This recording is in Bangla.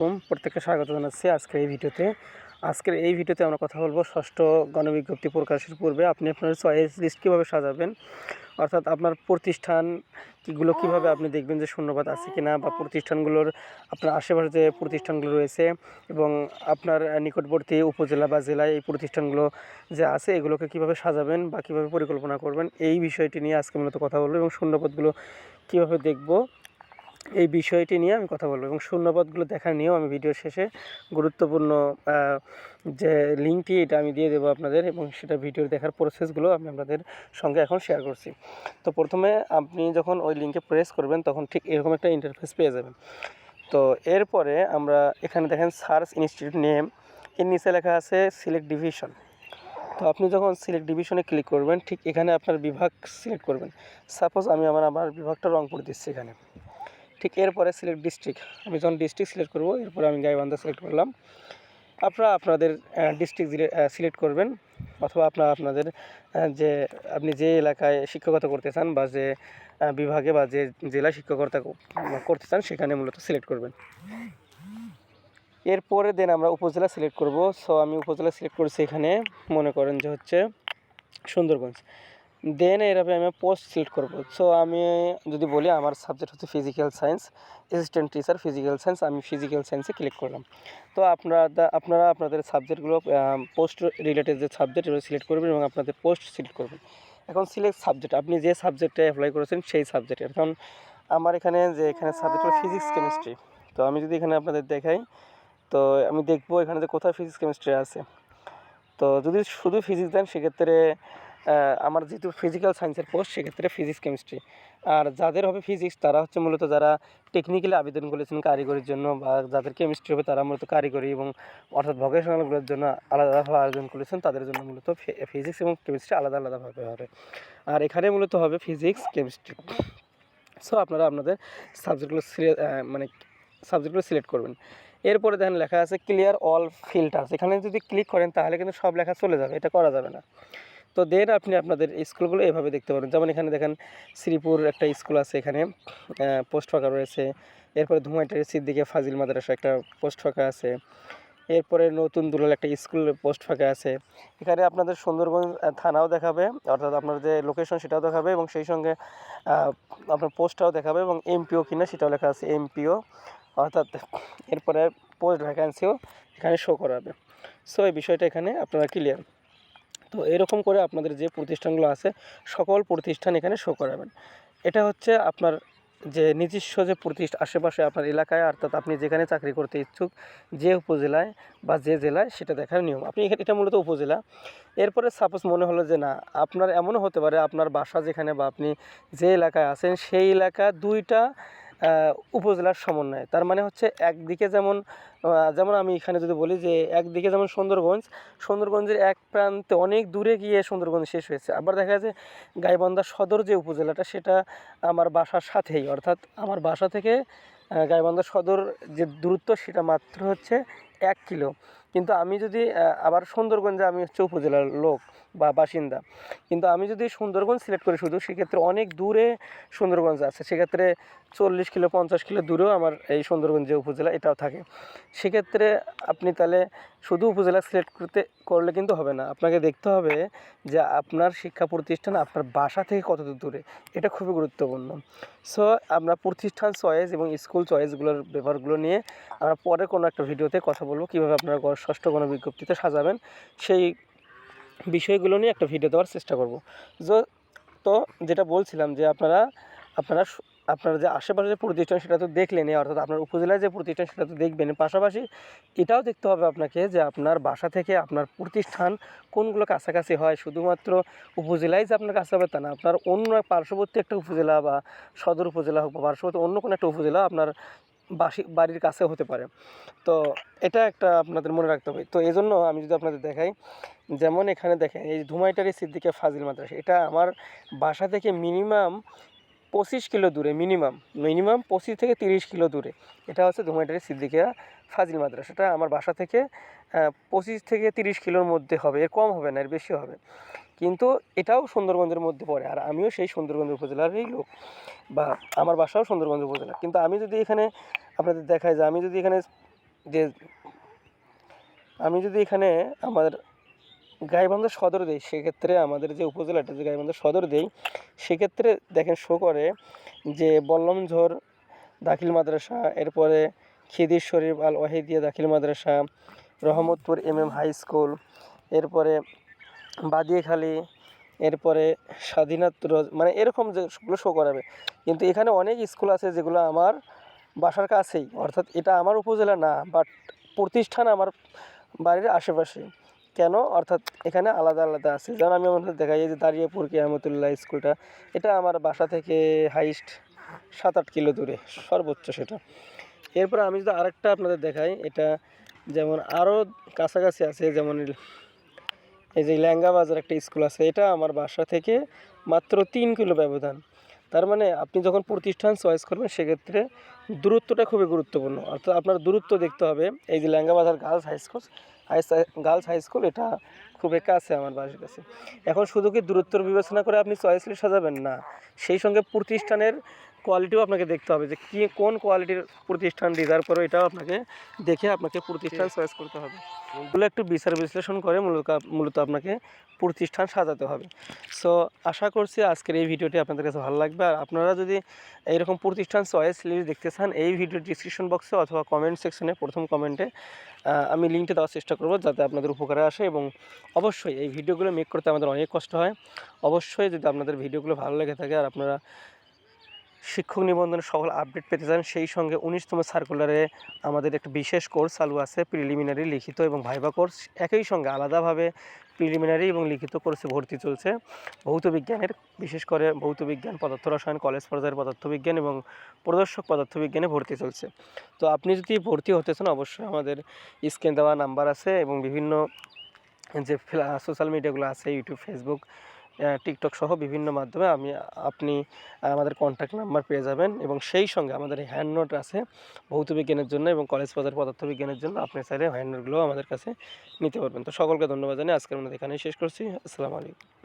হুম, প্রত্যেককে স্বাগত জানাচ্ছি আজকের এই ভিডিওতে। আজকের এই ভিডিওতে আমরা কথা বলব ষষ্ঠ গণবিজ্ঞপ্তি প্রকাশের পূর্বে আপনি আপনার চয়েস লিস্ট কীভাবে সাজাবেন অর্থাৎ আপনার প্রতিষ্ঠান কিগুলো কীভাবে আপনি দেখবেন যে শূন্যপাত আছে কিনা বা প্রতিষ্ঠানগুলোর আপনার আশেপাশে যে প্রতিষ্ঠানগুলো রয়েছে এবং আপনার নিকটবর্তী উপজেলা বা জেলায় এই প্রতিষ্ঠানগুলো যে আছে এগুলোকে কীভাবে সাজাবেন বা কীভাবে পরিকল্পনা করবেন এই বিষয়টি নিয়ে আজকে মূলত কথা বলব এবং শূন্যপদগুলো কীভাবে দেখব এই বিষয়টি নিয়ে আমি কথা বলব এবং শূন্যপদগুলো দেখার নিয়েও আমি ভিডিওর শেষে গুরুত্বপূর্ণ যে লিঙ্কটি এটা আমি দিয়ে দেবো আপনাদের এবং সেটা ভিডিওর দেখার প্রসেসগুলো আমি আপনাদের সঙ্গে এখন শেয়ার করছি। তো প্রথমে আপনি যখন ওই লিঙ্কে প্রেস করবেন তখন ঠিক এরকম একটা ইন্টারফেস পেয়ে যাবেন। তো এরপরে আমরা এখানে দেখেন সার্চ ইনস্টিটিউট নেম এর নিচে লেখা আছে সিলেক্ট ডিভিশন তো আপনি যখন সিলেক্ট ডিভিশনে ক্লিক করবেন, ঠিক এখানে আপনার বিভাগ সিলেক্ট করবেন। সাপোজ আমি আমার আমার বিভাগটা রংপুর দিচ্ছি এখানে। ঠিক এরপরে সিলেক্ট ডিস্ট্রিক্ট আমি যখন ডিস্ট্রিক্ট সিলেক্ট করব, এরপরে আমি গাইবান্ধা সিলেক্ট করলাম। আপনারা আপনাদের ডিস্ট্রিক্ট সিলেক্ট করবেন, অথবা আপনারা আপনাদের যে আপনি যে এলাকায় শিক্ষকতা করতে চান বা যে বিভাগে বা যে জেলায় শিক্ষকতা করতে চান, সেখানে মূলত সিলেক্ট করবেন। এরপরে দেন আমরা উপজেলা সিলেক্ট করব। সো আমি উপজেলা সিলেক্ট করেছি এখানে, মনে করেন যে হচ্ছে সুন্দরগঞ্জ। দেন এরপরে আমি পোস্ট সিলেক্ট করব। সো আমি যদি বলি আমার সাবজেক্ট হচ্ছে physical science assistant teacher physical science আমি ফিজিক্যাল সায়েন্সে ক্লিক করলাম। তো আপনারা আপনারা আপনাদের সাবজেক্টগুলো পোস্ট রিলেটেড যে সাবজেক্ট এগুলো সিলেক্ট করবেন এবং আপনাদের পোস্ট সিলেক্ট করবেন। এখন সিলেক্ট সাবজেক্ট আপনি যে সাবজেক্টে অ্যাপ্লাই করেছেন সেই সাবজেক্টে এখন আমার এখানে যে এখানে সাবজেক্ট হলো ফিজিক্স কেমিস্ট্রি তো আমি যদি এখানে আপনাদের দেখাই, তো আমি দেখব এখানে যে কোথায় ফিজিক্স কেমিস্ট্রি আছে। তো যদি শুধু ফিজিক্স দেন, সেক্ষেত্রে আমার যেহেতু ফিজিক্যাল সায়েন্সের পোস্ট সেক্ষেত্রে ফিজিক্স কেমিস্ট্রি আর যাদের হবে ফিজিক্স তারা হচ্ছে মূলত যারা টেকনিক্যালি আবেদন করেছেন কারিগরির জন্য বা যাদের কেমিস্ট্রি হবে, তারা মূলত কারিগরি এবং অর্থাৎ ভোকেশনালগুলোর জন্য আলাদাভাবে আবেদন করেছেন, তাদের জন্য মূলত ফিজিক্স এবং কেমিস্ট্রি আলাদা আলাদাভাবে হবে। আর এখানে মূলত হবে ফিজিক্স কেমিস্ট্রি সো আপনারা আপনাদের সাবজেক্টগুলো মানে সাবজেক্টগুলো সিলেক্ট করবেন। এরপরে দেখেন লেখা আছে ক্লিয়ার অল ফিল্টার্স এখানে যদি ক্লিক করেন, তাহলে কিন্তু সব লেখা চলে যাবে, এটা করা যাবে না। তো দেন আপনি আপনাদের স্কুলগুলো এভাবে দেখতে পারেন। যেমন এখানে দেখেন শ্রীপুর একটা স্কুল আছে এখানে পোস্ট ফাঁকা রয়েছে। এরপরে ধুমাইটারি সিদ্দিকে ফাজিল মাদ্রাসা একটা পোস্ট ফাঁকা আছে। এরপরে নতুন দুলাল একটা স্কুল পোস্ট ফাঁকা আছে। এখানে আপনাদের আহ, থানাও দেখাবে অর্থাৎ আপনার যে লোকেশন সেটাও দেখাবে এবং সেই সঙ্গে আপনার পোস্টটাও দেখাবে এবং এমপিও কিনা সেটাও লেখা আছে এমপিও অর্থাৎ এরপরে পোস্ট ভ্যাকান্সিও এখানে শো করাবে। সো এই বিষয়টা এখানে আপনারা ক্লিয়ার তো এরকম করে আপনাদের যে প্রতিষ্ঠানগুলো আছে, সকল প্রতিষ্ঠান এখানে শো করাবেন। এটা হচ্ছে আপনার যে নিজস্ব যে প্রতিষ্ঠা, আশেপাশে আপনার এলাকায়, অর্থাৎ আপনি যেখানে চাকরি করতে ইচ্ছুক, যে উপজেলায় বা যে জেলায় সেটা দেখার নিয়ম। আপনি এখানে, এটা মূলত উপজেলা। এরপরে সাপোজ মনে হলো যে না, আপনার এমনও হতে পারে, আপনার বাসা যেখানে বা আপনি যে এলাকায় আছেন, সেই এলাকা দুইটা উপজেলার সমন্বয়। তার মানে হচ্ছে একদিকে যেমন যেমন আমি এখানে যদি বলি যে একদিকে যেমন সুন্দরগঞ্জ, সুন্দরগঞ্জের এক প্রান্তে অনেক দূরে গিয়ে সুন্দরগঞ্জ শেষ হয়েছে। আবার দেখা যায় যে গাইবান্ধা সদর যে উপজেলাটা, সেটা আমার বাসার সাথেই। অর্থাৎ আমার বাসা থেকে গাইবান্ধা সদর যে দূরত্ব, সেটা মাত্র হচ্ছে এক কিলো। কিন্তু আমি যদি আবার সুন্দরগঞ্জে আমি হচ্ছে উপজেলার লোক বা বাসিন্দা, কিন্তু আমি যদি সুন্দরগঞ্জ সিলেক্ট করি শুধু, সেক্ষেত্রে অনেক দূরে সুন্দরগঞ্জ আছে। সেক্ষেত্রে চল্লিশ কিলো, পঞ্চাশ কিলো দূরেও আমার এই সুন্দরগঞ্জ যে উপজেলা, এটাও থাকে। সেক্ষেত্রে আপনি তাহলে শুধু উপজেলা সিলেক্ট করতে, করলে কিন্তু হবে না। আপনাকে দেখতে হবে যে আপনার শিক্ষা প্রতিষ্ঠান আপনার বাসা থেকে কত দূর। দূরে এটা খুবই গুরুত্বপূর্ণ। সো আমরা প্রতিষ্ঠান চয়েস এবং স্কুল চয়েসগুলোর ব্যাপারগুলো নিয়ে আমরা পরে কোনো একটা ভিডিওতে কথা বলব কীভাবে আপনারা ষষ্ঠ কোনো বিজ্ঞপ্তিতে সাজাবেন, সেই বিষয়গুলো নিয়ে একটা ভিডিও দেওয়ার চেষ্টা করব। তো যেটা বলছিলাম যে আপনারা আপনারা আপনার যে আশেপাশে যে প্রতিষ্ঠান সেটা তো দেখলেনই অর্থাৎ আপনার উপজেলায় যে প্রতিষ্ঠান সেটা তো দেখবেন, পাশাপাশি এটাও দেখতে হবে আপনাকে যে আপনার বাসা থেকে আপনার প্রতিষ্ঠান কোনগুলো কাছাকাছি হয়, শুধুমাত্র উপজেলায় যে আপনার কাছে হবে তা না, আপনার অন্য পার্শ্ববর্তী একটা উপজেলা বা সদর উপজেলা হোক বা পার্শ্ববর্তী অন্য কোনো একটা উপজেলা আপনার বাসি বাড়ির কাছে হতে পারে। তো এটা একটা আপনাদের মনে রাখতে হবে। তো এই জন্য আমি যদি আপনাদের দেখাই, যেমন এখানে দেখেন, এই ধুমাইটারি সিদ্দিকে ফাজিল মাদ্রাসা, এটা আমার বাসা থেকে মিনিমাম পঁচিশ কিলো দূরে মিনিমাম মিনিমাম পঁচিশ থেকে তিরিশ কিলো দূরে। এটা হচ্ছে ধুমাইটারি সিদ্দিকিয়া ফাজিল মাদ্রাসাটা। আমার বাসা থেকে পঁচিশ থেকে তিরিশ কিলোর মধ্যে হবে। এর কম হবে না, এর বেশি হবে। কিন্তু এটাও সুন্দরগঞ্জের মধ্যে পড়ে। আর আমিও সেই সুন্দরগঞ্জ উপজেলারই লোক বা আমার বাসাও সুন্দরগঞ্জ উপজেলা। কিন্তু আমি যদি এখানে আপনাদের দেখাই যে আমি যদি এখানে যে আমি যদি এখানে আমাদের গাইবান্ধা সদর দেই, সেক্ষেত্রে আমাদের যে উপজেলাটা, যে গাইবান্ধা সদর দেই, সেক্ষেত্রে দেখেন শো করে যে বল্লমঝোর দাখিল মাদ্রাসা, এরপরে Khidr Sharif Al Wahidia Dakhil Madrasa, Rahmatpur M M high school, এরপরে বাদিয়েখালী এরপরে স্বাধীনাথ রোজ- মানে এরকম যেগুলো শো করাবে। কিন্তু এখানে অনেক স্কুল আছে যেগুলো আমার বাসার কাছেই। অর্থাৎ এটা আমার উপজেলা না বাট প্রতিষ্ঠান আমার বাড়ির আশেপাশে। কেন? অর্থাৎ এখানে আলাদা আলাদা আছে। যেমন আমি আমাদের দেখাই যে দাঁড়িয়েপুর কিয়ামতুল্লাহ স্কুলটা এটা আমার বাসা থেকে হাইস্ট সাত আট কিলো দূরে, সর্বোচ্চ সেটা। এরপর আমি যদি আরেকটা আপনাদের দেখাই, এটা যেমন আরও কাছাকাছি আছে, যেমন এই যে ল্যাঙ্গা বাজার একটা স্কুল আছে, এটা আমার বাসা থেকে মাত্র তিন কিলো ব্যবধান। তার মানে আপনি যখন প্রতিষ্ঠান চয়েস করবেন, সেক্ষেত্রে দূরত্বটা খুবই গুরুত্বপূর্ণ। অর্থাৎ আপনার দূরত্ব দেখতে হবে। এই যে Langa Bazar girls high school high girls high school এটা খুবই কাছে আমার বাসার কাছে। এখন শুধু কি দূরত্বর বিবেচনা করে আপনি চয়েস লিস্ট সাজাবেন? না। সেই সঙ্গে প্রতিষ্ঠানের কোয়ালিটিও আপনাকে দেখতে হবে যে কী কোন কোয়ালিটির প্রতিষ্ঠান রিজার্ভ করো এটাও আপনাকে দেখে আপনাকে প্রতিষ্ঠান চয়েস করতে হবে। এগুলো একটু বিচার বিশ্লেষণ করে মূলত মূলত আপনাকে প্রতিষ্ঠান সাজাতে হবে। সো আশা করছি আজকের এই ভিডিওটি আপনাদের কাছে ভালো লাগবে। আর আপনারা যদি এইরকম প্রতিষ্ঠান চয়েস লিস্ট দেখতে চান এই ভিডিও ডিসক্রিপশন বক্সে অথবা কমেন্ট সেকশনে প্রথম কমেন্টে আমি লিঙ্কটা দেওয়ার চেষ্টা করব যাতে আপনাদের উপকারে আসে এবং অবশ্যই এই ভিডিওগুলো মেক করতে আমাদের অনেক কষ্ট হয়। অবশ্যই যদি আপনাদের ভিডিওগুলো ভালো লেগে থাকে আর আপনারা শিক্ষক নিবন্ধনের সকল আপডেট পেতে চান, সেই সঙ্গে উনিশতম সার্কুলারে আমাদের একটা বিশেষ কোর্স চালু আছে প্রিলিমিনারি লিখিত এবং ভাইবা কোর্স একই সঙ্গে আলাদাভাবে প্রিলিমিনারি এবং লিখিত কোর্সে ভর্তি চলছে। ভৌত বিজ্ঞানের, বিশেষ করে ভৌত বিজ্ঞান, পদার্থ রসায়ন, কলেজ পর্যায়ের পদার্থবিজ্ঞান এবং প্রদর্শক পদার্থবিজ্ঞানে ভর্তি চলছে। তো আপনি যদি ভর্তি হতে চান, অবশ্যই আমাদের স্ক্রিন দেওয়া নাম্বার আছে এবং বিভিন্ন যে সোশ্যাল মিডিয়াগুলো আছে ইউটিউব ফেসবুক টিকটক সহ বিভিন্ন মাধ্যমে আমি, আপনি আমাদের কন্ট্যাক্ট নাম্বার পেয়ে যাবেন এবং সেই সঙ্গে আমাদের হ্যান্ড নোট আছে ভৌত বিজ্ঞানের জন্য এবং কলেজ বাজার পদার্থবিজ্ঞানের জন্য। আপনি চাইলে হ্যান্ড নোটগুলো আমাদের কাছে নিতে পারবেন। তো সকলকে ধন্যবাদ জানিয়ে আজকের মধ্যে এখানেই শেষ করছি। আসসালামু আলাইকুম।